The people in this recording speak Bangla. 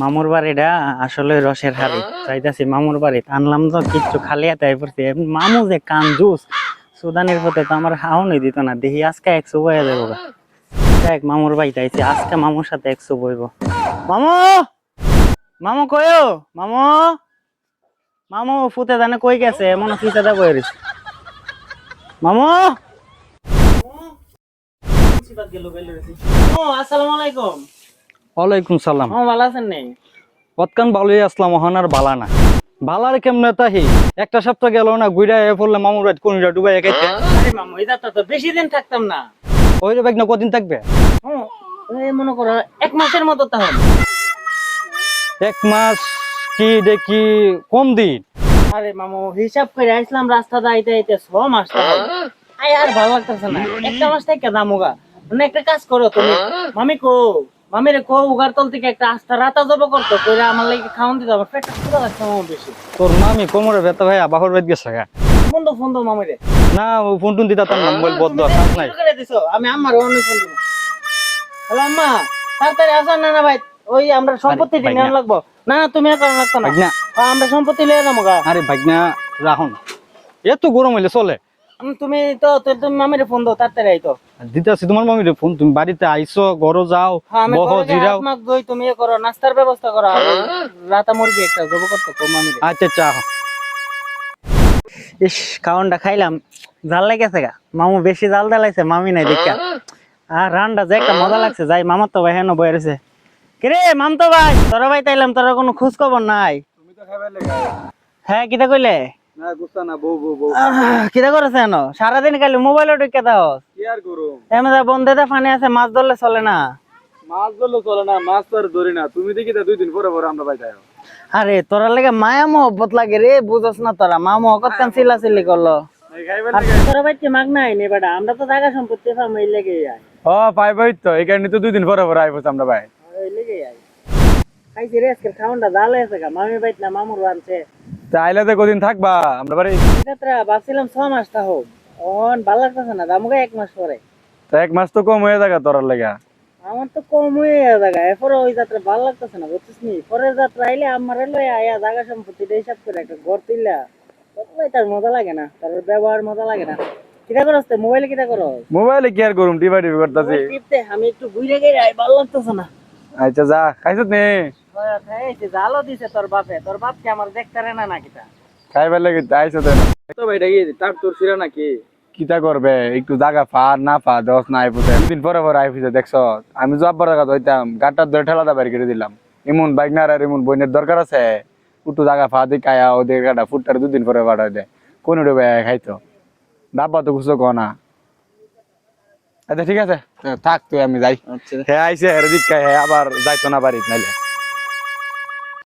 মামুর বাড়িটা আসলে রসের হাড়ি। চাইতাছি মামুর বাড়ি আনলাম তো কিচ্ছু খালি হাতে পড়ছে। মামু যে কান জুস, সুদানের পথে তো আমার হাওনই দিত না। দেখি আজকে একশো বয়ে দেবো। দেখ, মামুর বাড়িতে আইছি, আজকে মামুর সাথে একশো বইব মামু! মামু কয়ো মামু! মামু, ফুতে জানে কই গেছে? মনে ফিসে দেবো এরিস মামু, আসসালামু আলাইকুম। ওয়ালাইকুম সালাম। মামু ভালো আছেন নেই কতকান ভালোই আসলাম ওহানার বালা না। বালার কেমনে তাহি একটা সপ্তাহ গেল না গুইরা এ পড়লে মামুর রাত কোনটা ডুবাই একাইতে আরে মামু এটা তো বেশি দিন থাকতাম না। ওই রে না কদিন থাকবে? ও, এই মনে করো এক মাসের মতো তাহলে। এক মাস কি দেখি কম দিন? আরে মামু হিসাব করে আসলাম রাস্তাতে আইতে আইতে ছ মাস আই আর ভালো লাগতেছে না। একটা মাস থেকে দামুগা। মানে একটা কাজ করো তুমি। মামি কো। মামি রে কো উগার তল থেকে একটা আস্থা রাতা জব করতো কইরা আমার লাগি খাওয়ান দিতে হবে পেটটা পুরো লাগছে মামু বেশি। তোর মামি কোমরে ব্যথা ভাই বাহর বেদ গেছে গা। ফোন ফোন দো মামি রে না ও ফোন টুন দিতা তার মোবাইল বদ্ধ কাজ নাই। দিছো আমি আমার অনেক ফোন দিব। হ্যালো আম্মা তাড়াতাড়ি আসো না না ভাই ওই আমরা সম্পত্তি নিয়ে লাগবো। না না তুমি আর লাগতো না। আমরা সম্পত্তি লিয়ে যাব আরে ভাগনা রাহুন। এত গরম হইলে চলে। তুমি তো তুমি মামিরে ফোন দাও তাড়াতাড়ি আইতো। দিতাছি তোমার মামির ফোন তুমি বাড়িতে আইছো ঘরো যাও হ্যাঁ বহ জিরাও। মুখ ধুই, তুমি ইয়ে করো নাস্তার ব্যবস্থা করো রাতা মুরগি একটা জব করতো তো মামিরে। আচ্ছা চা ইস খাওয়ানটা খাইলাম জাল লাগেছে গা। মামু বেশি জাল দালাইছে মামি নাই দেখা। আর রান্না যে একটা মজা লাগছে যাই মামার তো ভাই হেন বয়ে রয়েছে। কিরে মামতো ভাই তোর ভাই তাইলাম তোর কোনো খোঁজ খবর নাই? তুমি তো খাবে হ্যাঁ কিটা কইলে? না গুস্তা না বউ বউ বউ। করেছে এনো সারাদিন খালি মোবাইলে ঢুকে দাও কি আর করো এমনি বন্ধেতে ফানি আছে মাছ ধরলে চলে না। মাছ ধরলে চলে না মাছ তো আর ধরি না। তুমি দেখি দুই দিন পরে পরে আমরা পাই আরে তোরা লেগে মায়া মহব্বত লাগে রে বুঝস না তোরা। মা মহকত কান চিল্লা চিল্লি করল? তোরা বাইতে মাগ নাই নে বেটা? আমরা তো জায়গা সম্পত্তি ফার্ম এই লেগে যাই ও পাই পাই তো। এই কারণে তো দুই দিন পরে পরে আইবো আমরা ভাই এই লেগে যাই খাইছি রে আজকের খাওয়ানটা জালে আছে মামি বাইত না মামুর আনছে তো কদিন থাকবা আমরা বাড়ি এটা ভাবছিলাম ছ মাস তা অন ভালো লাগতেছে না দামুকে এক মাস পরে। তো এক মাস তো কম হয়ে থাকা তোর লেগা। আমার তো কম হয়ে জায়গা এরপরে ওই যাত্রা ভালো লাগতেছে না বুঝছিস নি পরের যাত্রা আইলে আমার এলো আয়া জায়গা সম্পত্তিটা হিসাব করে একটা ঘর তুললা ততই তার মজা লাগে না তার ব্যবহার মজা লাগে না। কিটা করস তো মোবাইলে কিটা করো মোবাইলে কি আর করুম করতেছি। টিপতে আমি একটু ঘুরে গেলে ভালো লাগতেছে না। আচ্ছা যা খাইছত নে? হ্যাঁ, খাইছে জালও দিছে তোর বাপে তোর বাপ আমার দেখতে রে না না কিটা খাইবার লেগে আইসো তো তো ভাই এটা তার তোর ছিল নাকি? কিতা করবে একটু জায়গা পা না পা দশ না আইপুতে দুদিন পরে পরে আইপুতে দেখছ আমি জব্বার ধরে ঠেলাটা করে দিলাম। এমন বাইক না আর এমন বইনের দরকার আছে একটু জায়গা পা দিয়ে কায়া ওদের গাটা ফুটটার দুদিন পরে পাঠাই দেয় কোন উঠে ভাই খাইতো। ডাব্বা তো কিছু কো না। আচ্ছা ঠিক আছে। থাক তুই আমি যাই। আচ্ছা। হ্যাঁ আইসে দিক হ্যাঁ আবার যাইতো না বাড়িতে নাইলে।